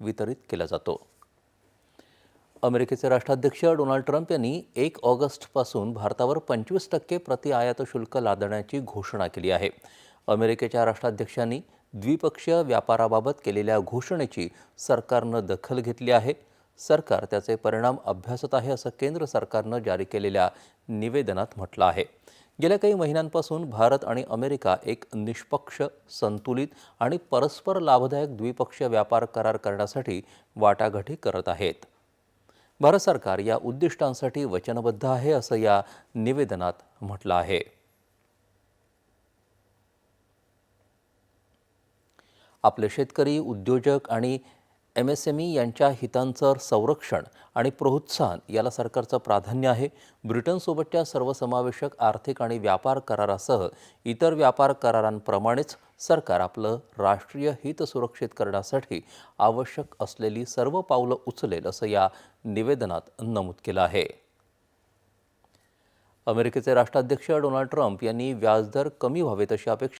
वितरित केला जातो. अमेरिकेचे राष्ट्राध्यक्ष डोनाल्ड ट्रम्प यांनी एक ऑगस्टपासून भारतावर पंचवीस टक्के प्रति आयात शुल्क लादण्याची घोषणा केली आहे. अमेरिकेच्या राष्ट्राध्यक्षांनी द्विपक्षीय व्यापाराबाबत केलेल्या घोषणेची सरकारनं दखल घेतली आहे. सरकार त्याचे परिणाम अभ्यासत आहे असं केंद्र सरकारनं जारी केलेल्या निवेदनात म्हटलं आहे. गेल्या काही महिन्यांपासून भारत आणि अमेरिका एक निष्पक्ष संतुलित आणि परस्पर लाभदायक द्विपक्षीय व्यापार करार करण्यासाठी वाटाघाटी करत आहेत. भारत सरकार या उद्दिष्टांसाठी वचनबद्ध आहे असं या निवेदनात म्हटलं आहे. आपले शेतकरी उद्योजक आणि एम एस एम ई यांच्या हितांचं संरक्षण आणि प्रोत्साहन याला सरकारचं प्राधान्य आहे. ब्रिटनसोबतच्या सर्वसमावेशक आर्थिक आणि व्यापार करारासह इतर व्यापार करारांप्रमाणेच सरकार आपलं राष्ट्रीय हित सुरक्षित करण्यासाठी आवश्यक असलेली सर्व पावलं उचलेल असं या निवेदनात नमूद केलं आहे. अमेरिकेचे राष्ट्राध्यक्ष डोनाल्ड ट्रम्प यांनी व्याजदर कमी व्हावेत अशी अपेक्षा